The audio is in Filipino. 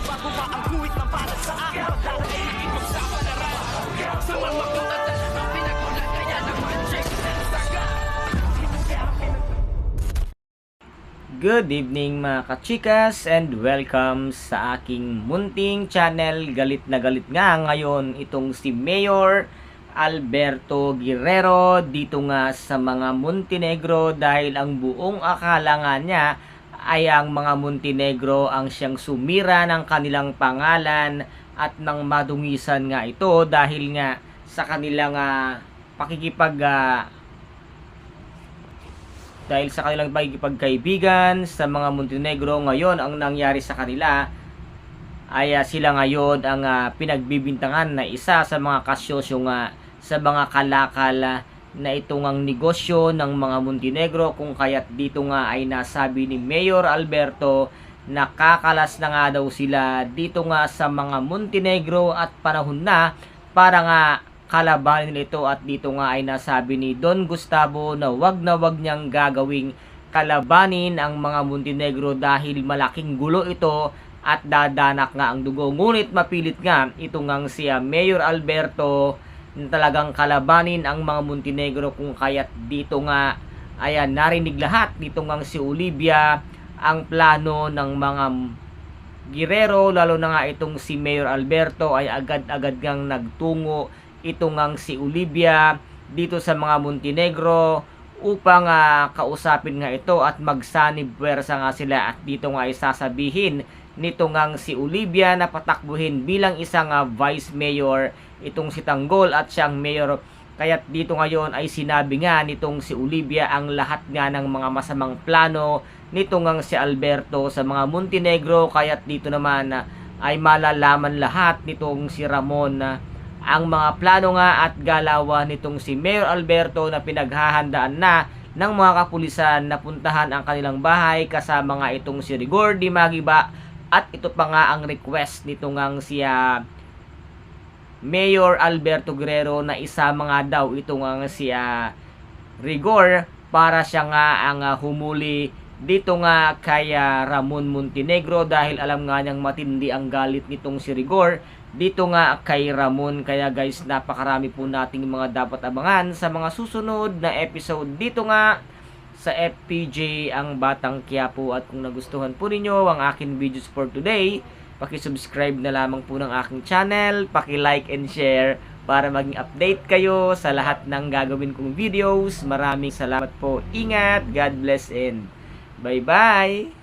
Ang guhit na para sa akin Pagdadaig ipagsapalaran Sa mga katatan Ang pinagmulan kaya naman Check saga. Good evening mga kachikas and welcome sa aking munting channel. Galit na galit nga ngayon itong si Mayor Alberto Guerrero dito nga sa mga Montenegro dahil ang buong akala nga niya ay ang mga Montenegro ang siyang sumira ng kanilang pangalan at nang madungisan nga ito dahil nga sa kanilang ah, pakikipag ah, dahil sa kanilang pagkipagkaibigan sa mga Montenegro ngayon ang nangyari sa kanila ay ah, sila ngayon ang ah, pinagbibintangan na isa sa mga kasyosyo nga sa mga kalakal ah, na itong ang negosyo ng mga Montenegro kung kaya't dito nga ay nasabi ni Mayor Alberto nakakalas na nga daw sila dito nga sa mga Montenegro at panahon na para nga kalabanin ito at dito nga ay nasabi ni Don Gustavo na wag na wag niyang gagawing kalabanin ang mga Montenegro dahil malaking gulo ito at dadanak nga ang dugo. Ngunit mapilit nga ito ngang si Mayor Alberto na talagang kalabanin ang mga Montenegro kung kaya't dito nga ayan narinig lahat dito ngang si Olivia ang plano ng mga Guerrero lalo na nga itong si Mayor Alberto ay agad-agad ngang nagtungo. Ito ngang si Olivia dito sa mga Montenegro upang ah, kausapin nga ito at magsanib puwersa nga sila at dito nga ay sasabihin nito ngang si Olivia na patakbuhin bilang isang ah, vice mayor itong si Tanggol at siyang mayor. Kaya't dito ngayon ay sinabi nga nitong si Olivia ang lahat nga ng mga masamang plano nito ngang si Alberto sa mga Montenegro. Kaya't dito naman ah, ay malalaman lahat nitong si Ramon. na ang mga plano nga at galawan nitong si Mayor Alberto na pinaghahandaan na ng mga kapulisan na puntahan ang kanilang bahay kasama nga itong si Rigor Di Magiba. At ito pa nga ang request nito ngang si Mayor Alberto Guerrero na isama nga daw ito nga si Rigor para siya nga ang ah, humuli dito nga kay ah, Ramon Montenegro dahil alam nga niyang matindi ang galit nitong si Rigor dito nga kay Ramon. Kaya guys napakarami po nating mga dapat abangan sa mga susunod na episode dito nga sa FPJ ang Batang Quiapo at kung nagustuhan po ninyo ang akin videos for today paki-subscribe na lamang po ng aking channel paki-like and share para maging update kayo sa lahat ng gagawin kong videos. Maraming salamat po. Ingat. God bless and bye bye